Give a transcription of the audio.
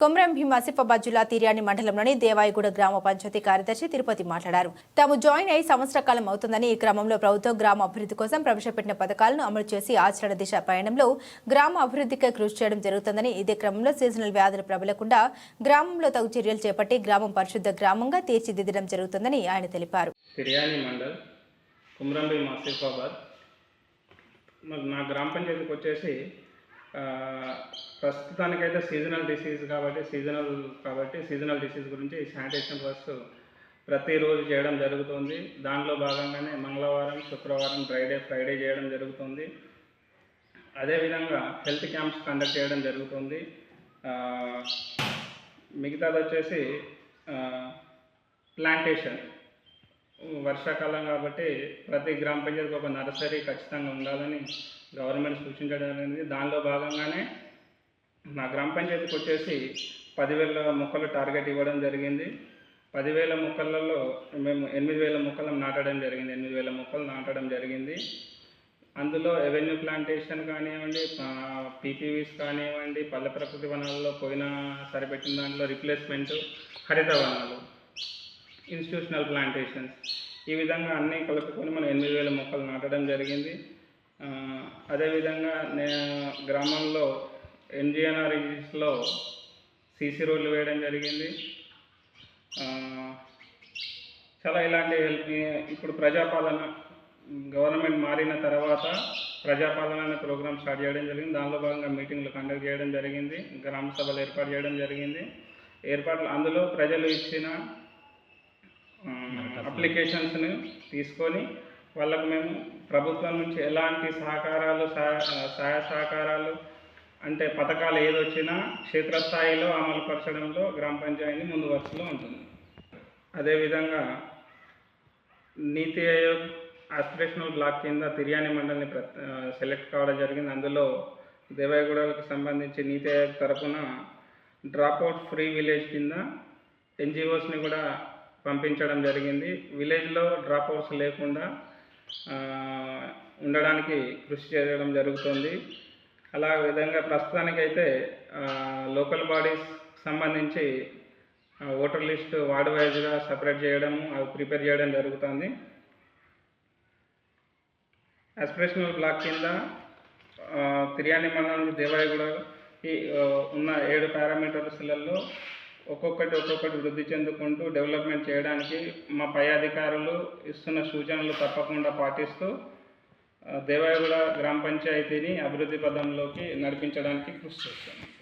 కొమరం భీం ఆసిఫాబాద్ జిల్లా తిర్యాని మండలంలోని దేవాయిగూడ గ్రామ పంచాయతీ కార్యదర్శి తిరుపతి మాట్లాడారు. తాము జాయిన్ అయి సంవత్సర కాలం అవుతుందని ఈ క్రమంలో ప్రభుత్వం గ్రామ అభివృద్ధి కోసం ప్రవేశపెట్టిన పథకాలను అమలు చేసి ఆచరణ దిశ పయనంలో గ్రామ అభివృద్ధికి కృషి చేయడం జరుగుతుందని ఇదే క్రమంలో సీజనల్ వ్యాధులు ప్రబలకుండా గ్రామంలో తగు చర్యలు చేపట్టి గ్రామం పరిశుద్ధ గ్రామంగా తీర్చిదిద్దడం జరుగుతుందని ఆయన తెలిపారు. నా గ్రామ పంచాయతీకి వచ్చేసి ప్రస్తుతానికైతే సీజనల్ డిసీజ్ కాబట్టి సీజనల్ కాబట్టి సీజనల్ డిసీజ్ గురించి శానిటేషన్ ఫస్ట్ ప్రతిరోజు చేయడం జరుగుతుంది. దానిలో భాగంగానే మంగళవారం శుక్రవారం ఫ్రైడే ఫ్రైడే చేయడం జరుగుతుంది. అదేవిధంగా హెల్త్ క్యాంప్స్ కండక్ట్ చేయడం జరుగుతుంది. మిగతాది వచ్చేసి ప్లాంటేషన్ వర్షాకాలం కాబట్టి ప్రతి గ్రామ పంచాయతీకి ఒక నర్సరీ ఖచ్చితంగా ఉండాలని గవర్నమెంట్ సూచించడం జరిగింది దానిలో భాగంగానే మా గ్రామ పంచాయతీకి వచ్చేసి పదివేల మొక్కలు టార్గెట్ ఇవ్వడం జరిగింది. పదివేల మొక్కలలో మేము ఎనిమిది వేల మొక్కలను నాటడం జరిగింది. ఎనిమిది వేల మొక్కలు నాటడం జరిగింది. అందులో ఎవెన్యూ ప్లాంటేషన్ కానివ్వండి పీపీవీస్ కానివ్వండి పల్లె ప్రకృతి వనాల్లో పోయిన సరిపెట్టిన దాంట్లో రిప్లేస్మెంట్ హరిత వనాలు ఇన్స్టిట్యూషనల్ ప్లాంటేషన్స్. ఈ విధంగా అన్నీ కలుపుకొని మనం ఎనిమిది వేల మొక్కలు నాటడం జరిగింది. అదేవిధంగా నే గ్రామంలో ఎన్జిఎన్ఆర్ఈస్లో సీసీ రోడ్లు వేయడం జరిగింది. చాలా ఇలాంటి హెల్ప్ ఇప్పుడు ప్రజాపాలన గవర్నమెంట్ మారిన తర్వాత ప్రజాపాలన అనే ప్రోగ్రామ్ స్టార్ట్ చేయడం జరిగింది. దానిలో భాగంగా మీటింగ్లు కండక్ట్ చేయడం జరిగింది. గ్రామ సభలు ఏర్పాటు చేయడం జరిగింది. ఏర్పాట్లు అందులో ప్రజలు ఇచ్చిన అప్లికేషన్స్ని తీసుకొని వాళ్ళకు మేము ప్రభుత్వం నుంచి ఎలాంటి సహకారాలు సహాయ సహాయ సహకారాలు అంటే పథకాలు ఏది వచ్చినా క్షేత్రస్థాయిలో అమలు పరచడంలో గ్రామ పంచాయతీ ముందు వరుసలో ఉంటుంది. అదేవిధంగా నీతి ఆయోగ్ ఆస్పిరేషనల్ బ్లాక్ కింద తిర్యాని మండలిని సెలెక్ట్ కావడం జరిగింది. అందులో దేవాయగూడలకు సంబంధించి నీతి ఆయోగ్ తరఫున డ్రాప్అవుట్ ఫ్రీ విలేజ్ కింద ఎన్జిఓస్ని కూడా పంపించడం జరిగింది. విలేజ్లో డ్రాప్అవుట్స్ లేకుండా ఉండడానికి కృషి చేయడం జరుగుతుంది. అలా విధంగా ప్రస్తుతానికైతే లోకల్ బాడీస్ సంబంధించి ఓటర్ లిస్ట్ వార్డు వైజ్గా సపరేట్ చేయడము అవి ప్రిపేర్ చేయడం జరుగుతుంది. ఆస్పిరేషనల్ బ్లాక్ కింద తిరియాని తిర్యాని మండలం దేవాయగూడ ఈ ఉన్న ఏడు పారామీటర్స్లలో ఒక్కొక్కటి ఒక్కొక్కటి వృద్ధి చెందుకుంటూ డెవలప్మెంట్ చేయడానికి మా పై అధికారులు ఇస్తున్న సూచనలు తప్పకుండా పాటిస్తూ దేవాయగూడ గ్రామ పంచాయతీని అభివృద్ధి పదంలోకి నడిపించడానికి కృషి చేస్తాను